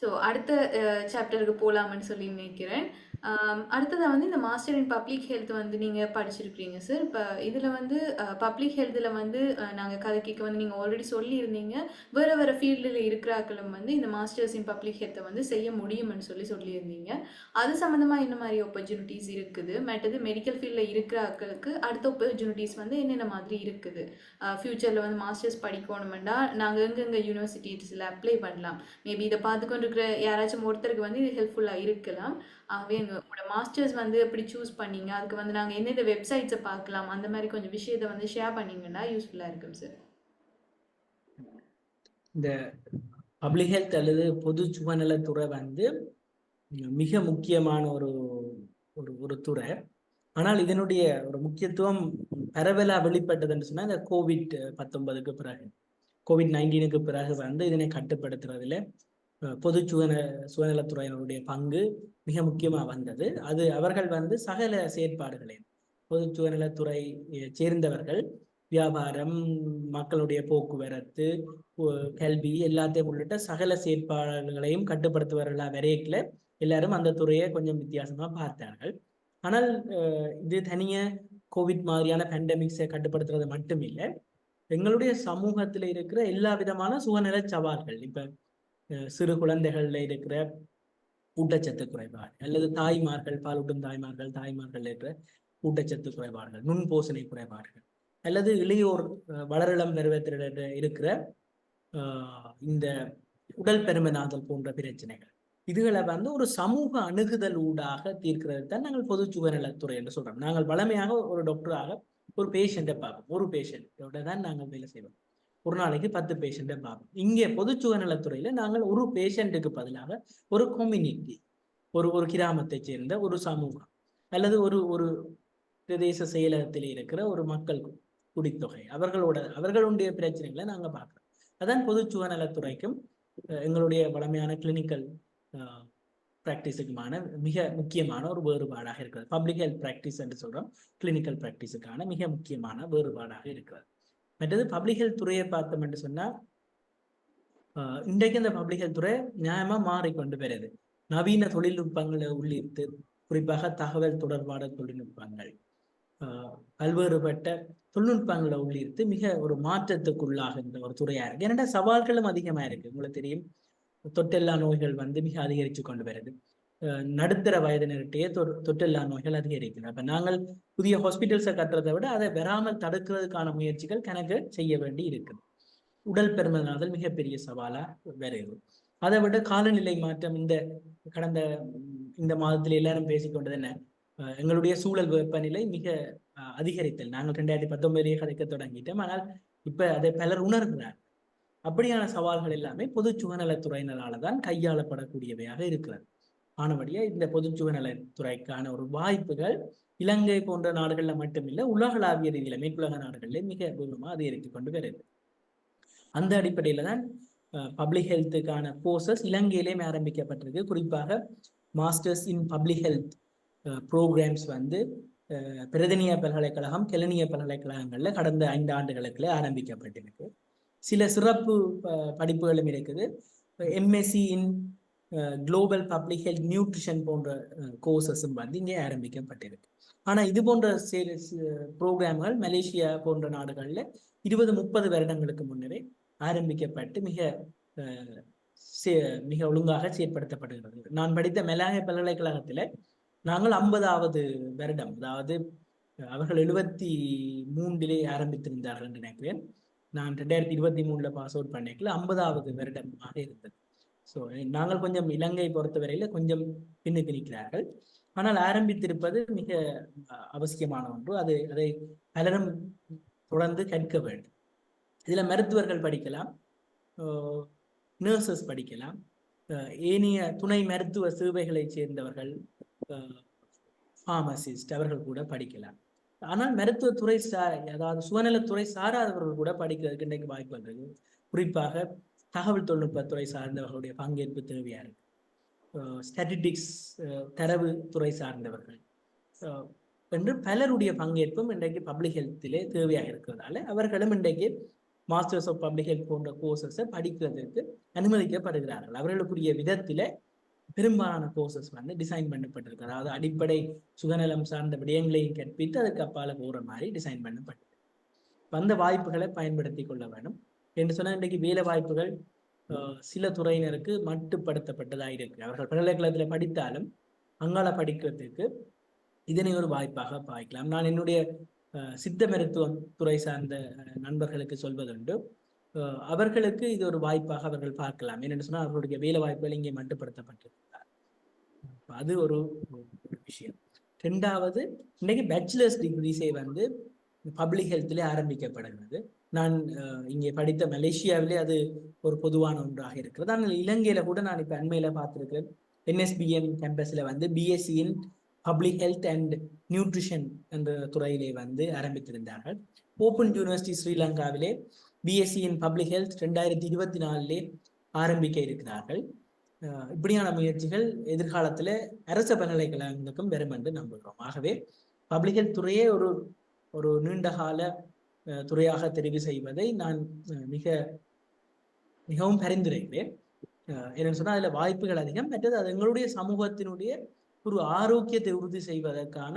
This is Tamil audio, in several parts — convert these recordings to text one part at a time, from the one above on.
ஸோ அடுத்த சாப்டருக்கு போகலாம்னு சொல்லி நினைக்கிறேன். அடுத்ததாக வந்து இந்த மாஸ்டர் இன் பப்ளிக் ஹெல்த் வந்து நீங்கள் படிச்சிருக்கிறீங்க சார் இப்போ இதில் வந்து பப்ளிக் ஹெல்த்தில் வந்து நாங்கள் கதை கேட்க வந்து நீங்கள் ஆல்ரெடி சொல்லியிருந்தீங்க. வேறு வேறு ஃபீல்டில் இருக்கிறாக்களும் வந்து இந்த மாஸ்டர்ஸ் இன் பப்ளிக் ஹெல்த்தை வந்து செய்ய முடியும்னு சொல்லி சொல்லியிருந்தீங்க. அது சம்மந்தமாக என்ன மாதிரி ஆப்பர்ச்சுனிட்டிஸ் இருக்குது? மற்றது மெடிக்கல் ஃபீல்டில் இருக்கிற ஆட்களுக்கு அடுத்த ஆப்பர்ச்சுனிட்டிஸ் வந்து என்னென்ன மாதிரி இருக்குது? ஃப்யூச்சரில் வந்து மாஸ்டர்ஸ் படிக்கணுமெண்டா நாங்கள் எங்கெங்கே யூனிவர்சிட்டிஸில் அப்ளை பண்ணலாம்? மேபி இதை பார்த்துக்கொண்டு இருக்கிற யாராச்சும் ஒருத்தருக்கு வந்து இது ஹெல்ப்ஃபுல்லாக இருக்கலாம். ஆகவே உங்களோட மாஸ்டர்ஸ் வந்து எப்படி சூஸ் பண்ணீங்க? அதுக்கு வந்து நாங்கள் எந்தெந்த வெப்சைட்ஸை பார்க்கலாம்? அந்த மாதிரி கொஞ்சம் விஷயத்தை வந்து ஷேர் பண்ணீங்கன்னா யூஸ்ஃபுல்லாக இருக்கும் சார் இந்த பப்ளிக் ஹெல்த் அல்லது பொது சுகாநலத்துறை வந்து மிக முக்கியமான ஒரு ஒரு ஒரு துறை. ஆனால் இதனுடைய ஒரு முக்கியத்துவம் பரவலாக வெளிப்பட்டதுன்னு சொன்னால் இந்த கோவிட் பத்தொன்பதுக்கு பிறகு கோவிட் நைன்டீனுக்கு பிறகு வந்து இதனை கட்டுப்படுத்துறதுல பொது சுகன சுயநலத்துறையினருடைய பங்கு மிக முக்கியமாக வந்தது. அது அவர்கள் வந்து சகல செயற்பாடுகளையும் பொது சுயநலத்துறை சேர்ந்தவர்கள் வியாபாரம் மக்களுடைய போக்குவரத்து கல்வி எல்லாத்தையும் உள்ளிட்ட சகல செயற்பாடுகளையும் கட்டுப்படுத்துவர்களா வரையில எல்லாரும் அந்த துறையை கொஞ்சம் வித்தியாசமா பார்த்தார்கள். ஆனால் இது தனிய கோவிட் மாதிரியான பேண்டமிக்ஸை கட்டுப்படுத்துறது மட்டும் இல்லை எங்களுடைய சமூகத்துல இருக்கிற எல்லா விதமான சுகநல சவால்கள் இப்ப சிறு குழந்தைகள்ல இருக்கிற ஊட்டச்சத்து குறைபாடு அல்லது தாய்மார்கள் பாலூட்டும் தாய்மார்கள் தாய்மார்கள் இருக்கிற ஊட்டச்சத்து குறைபாடுகள் நுண்போசனை குறைபாடுகள் அல்லது இளையோர் வளரிளம் பருவத்தில் இருக்கிற இந்த உடல் பெருமனாதல் போன்ற பிரச்சனைகள். இதுகளை வந்து ஒரு சமூக அணுகுதல் ஊடாக தீர்க்கிறது தான் நாங்கள் பொது சுகநலத்துறை என்று சொல்றோம். நாங்கள் வளமையாக ஒரு டாக்டராக ஒரு பேஷண்ட்டை பார்ப்போம். ஒரு பேஷண்ட்டோட தான் நாங்கள் வேலை செய்வோம். ஒரு நாளைக்கு பத்து பேஷண்ட்டை பார்ப்போம். இங்கே பொது சுகநலத்துறையில் நாங்கள் ஒரு பேஷண்ட்டுக்கு பதிலாக ஒரு கம்யூனிட்டி ஒரு ஒரு கிராமத்தை சேர்ந்த ஒரு சமூகம் அல்லது ஒரு ஒரு பிரதேச செயலகத்தில் இருக்கிற ஒரு மக்கள் குடித்தொகை. அவர்களோட அவர்களுடைய பிரச்சனைகளை நாங்கள் பார்க்குறோம். அதான் பொது சுகநலத்துறைக்கும் எங்களுடைய வளமையான கிளினிக்கல் ப்ராக்டிஸுக்குமான மிக முக்கியமான ஒரு வேறுபாடாக இருக்கிறது. பப்ளிக் ஹெல்த் ப்ராக்டிஸ் என்று சொல்கிறோம் கிளினிக்கல் ப்ராக்டிஸுக்கான மிக முக்கியமான வேறுபாடாக இருக்கிறது. மற்றது பப்ளிக் ஹெல்த் துறையை பார்த்தோம் என்று சொன்னா இன்றைக்கு இந்த பப்ளிக் ஹெல்த் துறை நியாயமா மாறிக்கொண்டு வருது. நவீன தொழில்நுட்பங்களை உள்ளிட்டு குறிப்பாக தகவல் தொடர்பான தொழில்நுட்பங்கள் பல்வேறுபட்ட தொழில்நுட்பங்களை உள்ளிட்டு மிக ஒரு மாற்றத்துக்குள்ளாகின்ற ஒரு துறையா இருக்கு. ஏன்னா சவால்களும் அதிகமா இருக்கு. உங்களுக்கு தெரியும் தொட்டெல்லா நோய்கள் வந்து மிக அதிகரித்து கொண்டு வருது. நடுத்தர வயதினர்கிட்டயே தொற்றில்லா நோய்கள் அதிகரிக்கிறது அப்ப நாங்கள் புதிய ஹாஸ்பிட்டல்ஸை கட்டுறதை விட அதை வராமல் தடுக்கிறதுக்கான முயற்சிகள் கணக்கு செய்ய வேண்டி இருக்குது. உடல் பெருமனாதல் மிகப்பெரிய சவாலா வருது அதை விட காலநிலை மாற்றம் இந்த கடந்த இந்த மாதத்துல எல்லாரும் பேசிக்கொண்டது என்ன? எங்களுடைய சூழல் வெப்பநிலை மிக அதிகரித்தல். நாங்கள் ரெண்டாயிரத்தி பத்தொன்பதுலேயே கதைக்க தொடங்கிட்டோம். ஆனால் இப்ப அதை பலர் உணர்கிறார். அப்படியான சவால்கள் எல்லாமே பொது சுகநலத்துறையினரால தான் கையாளப்படக்கூடியவையாக இருக்கிறது. ஆனபடியாக இந்த பொது துறைக்கான ஒரு வாய்ப்புகள் இலங்கை போன்ற நாடுகளில் மட்டுமில்லை உலகளாவிய ரீதியில் மேற்குலக நாடுகள்ல மிக வேகமா அதிகரித்து கொண்டு வருது. அந்த அடிப்படையில் தான் பப்ளிக் ஹெல்த்துக்கான கோர்சஸ் இலங்கையிலேயும் ஆரம்பிக்கப்பட்டிருக்கு. குறிப்பாக masters in public health programs வந்து பிரதனிய பல்கலைக்கழகம் கெலனிய பல்கலைக்கழகங்களில் கடந்த ஐந்து ஆண்டுகளுக்குள்ளே ஆரம்பிக்கப்பட்டிருக்கு. சில சிறப்பு படிப்புகளும் இருக்குது. MSc in global public health nutrition போன்ற கோர்சஸும் வந்து இங்கே ஆரம்பிக்கப்பட்டிருக்கு. ஆனால் இது போன்ற ப்ரோக்ராம்கள் மலேசியா போன்ற நாடுகளில் இருபது முப்பது வருடங்களுக்கு முன்னரே ஆரம்பிக்கப்பட்டு மிக மிக ஒழுங்காக செயற்படுத்தப்படுகிறது. நான் படித்த மெலாய பல்கலைக்கழகத்தில் நாங்கள் ஐம்பதாவது வருடம் அதாவது அவர்கள் எழுபத்தி மூன்றிலே ஆரம்பித்திருந்தார்கள் நினைக்கிறேன். நான் ரெண்டாயிரத்தி இருபத்தி மூணுல பாஸ் அவுட் பண்ணிக்கல ஐம்பதாவது வருடமாக இருந்தது. ஸோ நாங்கள் கொஞ்சம் இலங்கை பொறுத்தவரையில கொஞ்சம் பின்னுக்கு நிற்கிறார்கள் ஆனால் ஆரம்பித்திருப்பது மிக அவசியமான ஒன்று. அது அதை பலரும் தொடர்ந்து கற்க வேண்டும். இதுல மருத்துவர்கள் படிக்கலாம். நர்சஸ் படிக்கலாம். ஏனைய துணை மருத்துவ சேவைகளை சேர்ந்தவர்கள் ஃபார்மசிஸ்ட் அவர்கள் கூட படிக்கலாம். ஆனால் மருத்துவத்துறை சா அதாவது சுகநலத்துறை சாராதவர்கள் கூட படிக்கிறதுக்கு இன்றைக்கு வாய்ப்பு இருக்கு குறிப்பாக தகவல் தொழில்நுட்பத்துறை சார்ந்தவர்களுடைய பங்கேற்பு தேவையாக இருக்கு? ஸ்டாட்டிஸ்டிக்ஸ் தரவு துறை சார்ந்தவர்கள். என்று பலருடைய பங்கேற்பும் இன்றைக்கு பப்ளிக் ஹெல்த்திலே தேவையாக இருக்கிறதால அவர்களும் இன்றைக்கு மாஸ்டர்ஸ் ஆஃப் பப்ளிக் ஹெல்த் போன்ற கோர்சஸை படிக்கிறதுக்கு அனுமதிக்கப்படுகிறார்கள். அவர்களுக்குரிய விதத்தில் பெரும்பாலான கோர்சஸ் வந்து டிசைன் பண்ணப்பட்டிருக்கு. அதாவது அடிப்படை சுகநலம் சார்ந்த விடயங்களையும் கற்பித்து அதுக்கு அப்பால போகிற மாதிரி டிசைன் பண்ணப்பட்டிருக்கு. வந்த அந்த வாய்ப்புகளை பயன்படுத்தி கொள்ள வேண்டும். என்று சொன்னால் இன்றைக்கு வேலை வாய்ப்புகள் சில துறையினருக்கு மட்டுப்படுத்தப்பட்டதாக இருக்கு. அவர்கள் பல்கலைக்கழகத்தில் படித்தாலும் அங்கால படிக்கிறதுக்கு இதனை ஒரு வாய்ப்பாக பாய்க்கலாம். நான் என்னுடைய சித்த மருத்துவம் துறை சார்ந்த நண்பர்களுக்கு சொல்வதுண்டு அவர்களுக்கு இது ஒரு வாய்ப்பாக அவர்கள் பார்க்கலாம். ஏனென்று சொன்னால் அவர்களுடைய வேலை வாய்ப்புகள் இங்கே மட்டுப்படுத்தப்பட்டிருக்கிறார். அது ஒரு விஷயம். ரெண்டாவது இன்னைக்கு பேச்சுலர்ஸ் டிகிரிஸே வந்து பப்ளிக் ஹெல்த்திலே ஆரம்பிக்கப்படுகிறது. நான் இங்கே படித்த மலேசியாவிலே அது ஒரு பொதுவான ஒன்றாக இருக்கிறது. ஆனால் இலங்கையில கூட நான் இப்போ அண்மையில பார்த்துருக்கேன் என்எஸ்பிஎன் கேம்பஸில் வந்து பிஎஸ்சியின் பப்ளிக் ஹெல்த் அண்ட் நியூட்ரிஷன் என்ற துறையிலே வந்து ஆரம்பித்திருந்தார்கள். ஓப்பன் யூனிவர்சிட்டி ஸ்ரீலங்காவிலே பிஎஸ்சியின் பப்ளிக் ஹெல்த் ரெண்டாயிரத்தி இருபத்தி நாலிலே ஆரம்பிக்க இருக்கிறார்கள். இப்படியான முயற்சிகள் எதிர்காலத்தில் அரச பல்கலைக்கழகங்களுக்கும் வரும் என்று நம்புகிறோம். ஆகவே பப்ளிக் ஹெல்த் துறையே ஒரு ஒரு நீண்டகால துறையாக தெரிவு செய்வதை நான் மிக மிகவும் பரிந்துரைக்கிறேன். என்னன்னு சொன்னால் அதில் வாய்ப்புகள் அதிகம். மற்றது அது எங்களுடைய சமூகத்தினுடைய ஒரு ஆரோக்கியத்தை உறுதி செய்வதற்கான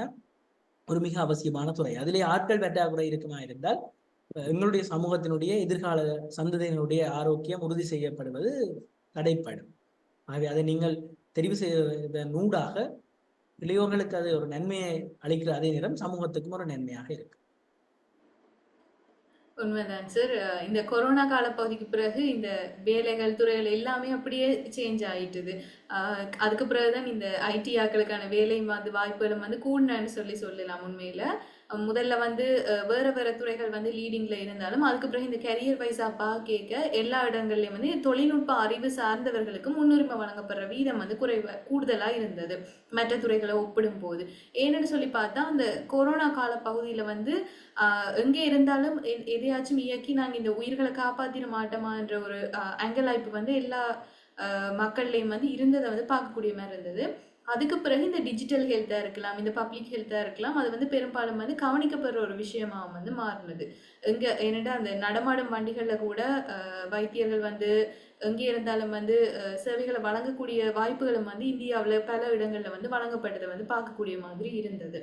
ஒரு மிக அவசியமான துறை. அதிலே ஆட்கள் பற்றாக்குறை இருக்குமா இருந்தால் எங்களுடைய சமூகத்தினுடைய எதிர்கால சந்ததியினுடைய ஆரோக்கியம் உறுதி செய்யப்படுவது தடைப்படும். ஆகவே அதை நீங்கள் தெரிவு செய்வதன் நூடாக இளையோர்களுக்கு அது ஒரு நன்மையை அளிக்கிற அதே நேரம் சமூகத்துக்கும் ஒரு நன்மையாக இருக்கு உண்மைதான் சார் இந்த கொரோனா காலப்பகுதிக்கு பிறகு இந்த வேலைகள் துறைகள் எல்லாமே அப்படியே சேஞ்ச் ஆயிட்டுது. அதுக்கு பிறகுதான் இந்த ஐடி ஆக்களுக்கான வேலை வந்து வாய்ப்புகளும் வந்து கூடினு சொல்லி சொல்லலாம் உண்மையில. முதல்ல வந்து வேற வேற துறைகள் வந்து லீடிங்ல இருந்தாலும் அதுக்கு பிறகு இந்த கெரியர் வைஸா கேட்க எல்லா இடங்கள்லயும் வந்து தொழில்நுட்ப அறிவு சார்ந்தவர்களுக்கு முன்னுரிமை வழங்கப்படுற வீதம் வந்து குறைவ கூடுதலா இருந்தது. மற்ற துறைகளை ஒப்பிடும் போது ஏன்னு சொல்லி பார்த்தா அந்த கொரோனா கால பகுதியில வந்து ஆஹ் எங்கே இருந்தாலும் எதையாச்சும் இயக்கி நாங்கள் இந்த உயிர்களை காப்பாத்திட மாட்டோமான்ற ஒரு அங்கலாய்ப்பு வந்து எல்லா மக்கள்லையும் வந்து இருந்ததை வந்து பார்க்கக்கூடிய மாதிரி இருந்தது. அதுக்கு பிறகு இந்த டிஜிட்டல் ஹெல்த்தாக இருக்கலாம் இந்த பப்ளிக் ஹெல்த்தாக இருக்கலாம் அது வந்து பெரும்பாலும் வந்து கவனிக்கப்படுற ஒரு விஷயமா வந்து மாறினது. எங்கே என்னடா அந்த நடமாடும் வண்டிகளில் கூட வைத்தியர்கள் வந்து எங்கே இருந்தாலும் வந்து சேவைகளை வழங்கக்கூடிய வாய்ப்புகளும் வந்து இந்தியாவில் பல இடங்களில் வந்து வழங்கப்பட்டதை வந்து பார்க்கக்கூடிய மாதிரி இருந்தது.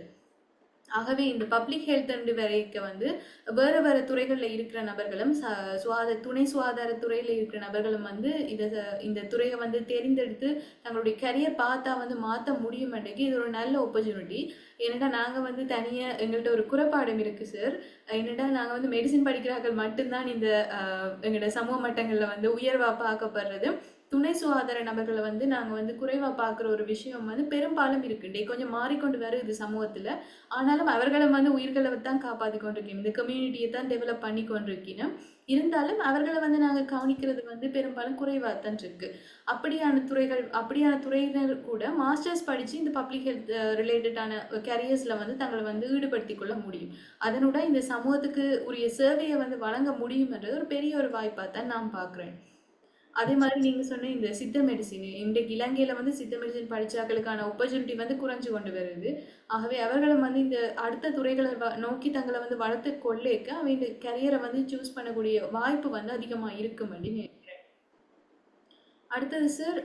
ஆகவே இந்த பப்ளிக் ஹெல்த் அண்ட் வரைக்க வந்து வேறு வேறு துறைகளில் இருக்கிற நபர்களும் ச சுகாதார துணை சுகாதார துறையில் இருக்கிற நபர்களும் வந்து இதை இந்த துறையை வந்து தெரிந்தெடுத்து தங்களுடைய கரியர் பார்த்தா வந்து மாற்ற முடியும் அன்றைக்கு இது ஒரு நல்ல ஆப்பர்ச்சுனிட்டி ஏன்னா நாங்கள் வந்து தனியாக எங்கள்கிட்ட ஒரு குறைபாடம் இருக்குது சார் என்னடா நாங்கள் வந்து மெடிசின் படிக்கிறார்கள் மட்டும்தான் இந்த எங்களோட சமூக மட்டங்களில் வந்து உயர்வாக பார்க்கப்படுறது. துணை சுகாதார நபர்களை வந்து நாங்கள் வந்து குறைவாக பார்க்குற ஒரு விஷயம் வந்து பெரும்பாலும் இருக்குண்டே கொஞ்சம் மாறிக்கொண்டு வருது சமூகத்தில். ஆனாலும் அவர்களும் வந்து உயிர்களை தான் காப்பாற்றி கொண்டிருக்கணும் இந்த கம்யூனிட்டியை தான் டெவலப் பண்ணி கொண்டிருக்கணும் இருந்தாலும் அவர்களை வந்து நாங்கள் கவனிக்கிறது வந்து பெரும்பாலும் குறைவாக தான் இருக்கு. அப்படியான துறைகள் அப்படியான துறையினர் கூட மாஸ்டர்ஸ் படித்து இந்த பப்ளிக் ஹெல்த் ரிலேட்டடான கேரியர்ஸில் வந்து தங்களை வந்து ஈடுபடுத்தி கொள்ள முடியும். அதனோட இந்த சமூகத்துக்கு உரிய சேவையை வந்து வழங்க முடியும்ன்றது ஒரு பெரிய ஒரு வாய்ப்பாக தான் நான் பார்க்குறேன். அதே மாதிரி நீங்க சொன்ன இந்த சித்த மெடிசின் இன்றைக்கு இலங்கையில வந்து சித்த மெடிசின் படிச்சாக்களுக்கான ஆப்பர்ச்சுனிட்டி வந்து குறைஞ்சு கொண்டு வருது. ஆகவே அவர்களும் வந்து இந்த அடுத்த துறைகளை வ- நோக்கி தங்களை வந்து வளர்த்து கொள்ளேக்க அவங்க கரியரை வந்து சூஸ் பண்ணக்கூடிய வாய்ப்பு வந்து அதிகமா இருக்கும் அப்படின்னு நினைக்கிறேன். அடுத்தது சார்